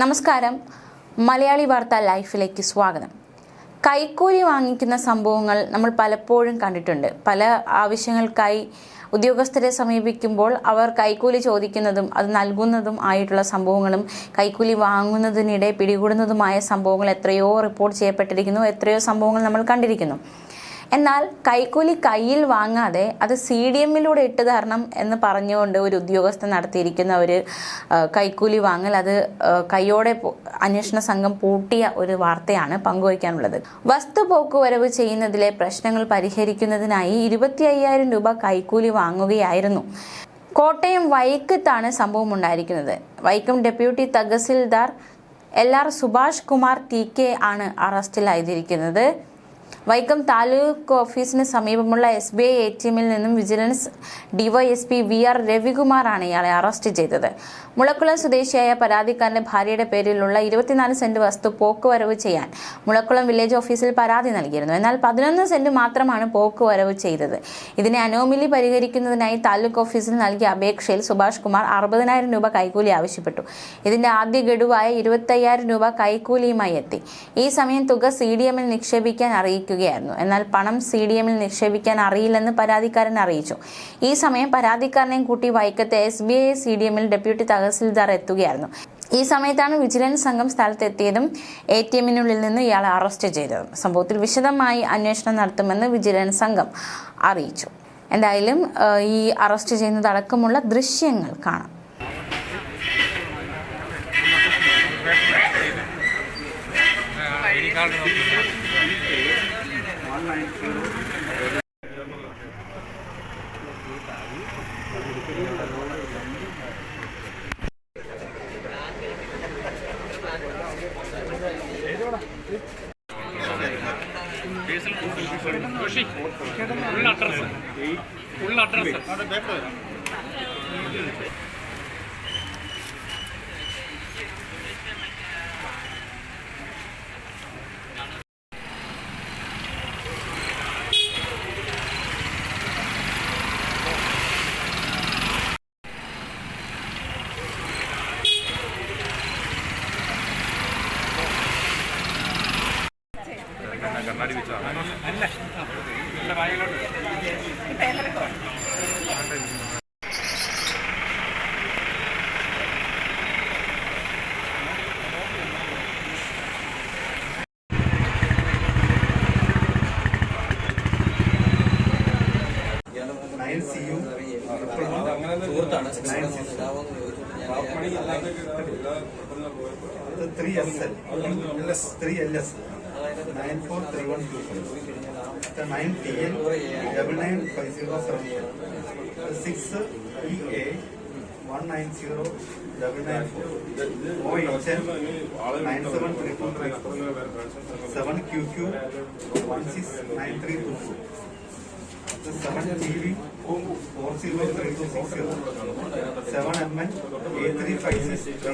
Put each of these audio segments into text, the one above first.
നമസ്കാരം. മലയാളി വാർത്ത ലൈഫിലേക്ക് സ്വാഗതം. കൈക്കൂലി വാങ്ങിക്കുന്ന സംഭവങ്ങൾ നമ്മൾ പലപ്പോഴും കണ്ടിട്ടുണ്ട്. പല ആവശ്യങ്ങൾക്കായി ഉദ്യോഗസ്ഥരെ സമീപിക്കുമ്പോൾ അവർ കൈക്കൂലി ചോദിക്കുന്നതും അത് നൽകുന്നതും ആയിട്ടുള്ള സംഭവങ്ങളും കൈക്കൂലി വാങ്ങുന്നതിനിടെ പിടികൂടുന്നതുമായ സംഭവങ്ങൾ എത്രയോ റിപ്പോർട്ട് ചെയ്യപ്പെട്ടിരിക്കുന്നു എത്രയോ സംഭവങ്ങൾ നമ്മൾ കണ്ടിരിക്കുന്നു. എന്നാൽ കൈക്കൂലി കയ്യിൽ വാങ്ങാതെ അത് സി ഡി എമ്മിലൂടെ ഇട്ട് തരണം എന്ന് പറഞ്ഞുകൊണ്ട് ഒരു ഉദ്യോഗസ്ഥൻ നടത്തിയിരിക്കുന്ന ഒരു കൈക്കൂലി വാങ്ങൽ അത് കൈയോടെ അന്വേഷണ സംഘം പൂട്ടിയ ഒരു വാർത്തയാണ് പങ്കുവയ്ക്കാനുള്ളത്. വസ്തു പോക്കുവരവ് ചെയ്യുന്നതിലെ പ്രശ്നങ്ങൾ പരിഹരിക്കുന്നതിനായി ഇരുപത്തി അയ്യായിരം രൂപ കൈക്കൂലി വാങ്ങുകയായിരുന്നു. കോട്ടയം വൈക്കത്താണ് സംഭവം ഉണ്ടായിരിക്കുന്നത്. Vaikom deputy tahsildar L R Subhash Kumar T K ആണ് അറസ്റ്റിലായിരിക്കുന്നത്. വൈക്കം താലൂക്ക് ഓഫീസിന് സമീപമുള്ള S B I A T എമ്മിൽ നിന്നും വിജിലൻസ് ഡിവൈഎസ്പി വി ആർ രവികുമാറാണ് ഇയാളെ അറസ്റ്റ് ചെയ്തത്. മുളക്കുളം സ്വദേശിയായ പരാതിക്കാരന്റെ ഭാര്യയുടെ പേരിലുള്ള ഇരുപത്തിനാല് സെന്റ് വസ്തു പോക്കുവരവ് ചെയ്യാൻ മുളക്കുളം വില്ലേജ് ഓഫീസിൽ പരാതി നൽകിയിരുന്നു. എന്നാൽ പതിനൊന്ന് സെന്റ് മാത്രമാണ് പോക്കുവരവ് ചെയ്തത്. ഇതിനെ അനോമിലി പരിഹരിക്കുന്നതിനായി താലൂക്ക് ഓഫീസിൽ നൽകിയ അപേക്ഷയിൽ സുഭാഷ് കുമാർ അറുപതിനായിരം രൂപ കൈക്കൂലി ആവശ്യപ്പെട്ടു. ഇതിന്റെ ആദ്യ ഗഡുവായ ഇരുപത്തയ്യായിരം രൂപ കൈക്കൂലിയുമായി എത്തി. ഈ സമയം തുക സി ഡി എമ്മിൽ നിക്ഷേപിക്കാൻ അറിയിക്കുകയായിരുന്നു. എന്നാൽ പണം സി ഡി എമ്മിൽ നിക്ഷേപിക്കാൻ അറിയില്ലെന്ന് പരാതിക്കാരൻ അറിയിച്ചു. ഈ സമയം പരാതിക്കാരനെയും കൂട്ടി വൈക്കത്തെ S B I C D എമ്മിൽ ഡെപ്യൂട്ടി തഹസിൽദാർ എത്തുകയായിരുന്നു. ഈ സമയത്താണ് വിജിലൻസ് സംഘം സ്ഥലത്തെത്തിയതും എ ടി എമ്മിനുള്ളിൽ നിന്ന് ഇയാളെ അറസ്റ്റ് ചെയ്തതും. സംഭവത്തിൽ വിശദമായി അന്വേഷണം നടത്തുമെന്ന് വിജിലൻസ് സംഘം അറിയിച്ചു. എന്തായാലും ഈ അറസ്റ്റ് ചെയ്യുന്നതടക്കമുള്ള ദൃശ്യങ്ങൾ കാണാം. Full address full address nine C U three S L three L S nine four three one two five nine T N double nine five zero seven four six E A one nine zero double nine four O H N nine seven three two three seven Q Q one seven G B four zero three two six seven M N A three five six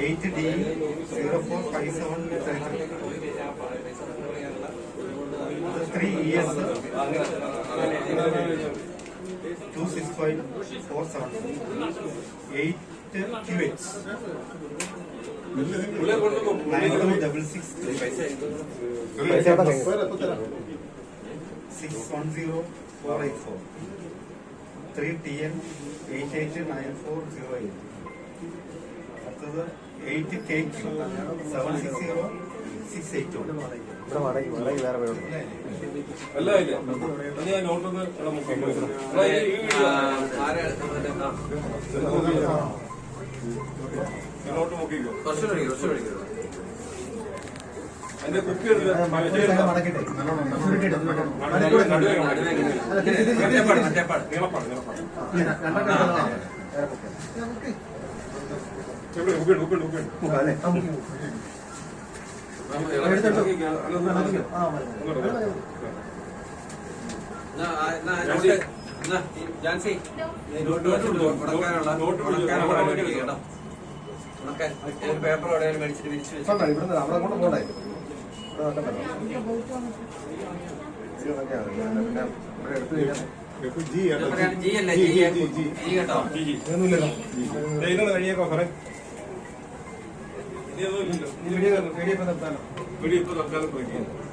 eight D zero four five seven three three three years two six five four seven eight Q H nine two double six three five five six one zero four eight four three TN eight eight nine four zero eight അടുത്തത് eight K Q seven six zero six eight പേരുണ്ട് അല്ല ഇല്ല ഞാൻ നോട്ടൊന്ന് മുക്കിക്കോ. എടാ, ഈ- not. അതിന്റെ കുപ്പി എടുത്ത്. നീളപ്പാട്, നീളപ്പാട്. ഇവിടെ കുപ്പിയുണ്ട്, കുപ്പിയുണ്ട്. പേപ്പർ എവിടെയാണ് മേടിച്ചിട്ട് വിരിച്ചു വെച്ചു കഴിയേക്കോ സാറേ. വീഡിയോ വീഡിയോ ഇപ്പൊ തൽക്കാലം ബ്രേക്ക്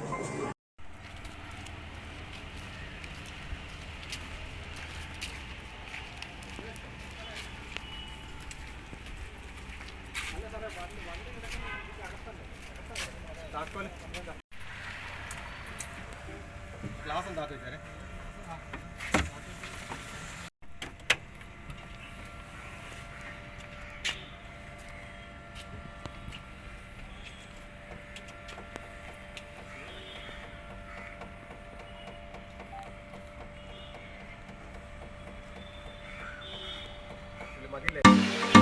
ಹಾಕೊಳ್ಳಿ ಗ್ಲಾಸ್ ಒಂದು ಹಾಕಿದ್ದಾರೆ ಮಗಿಲೇ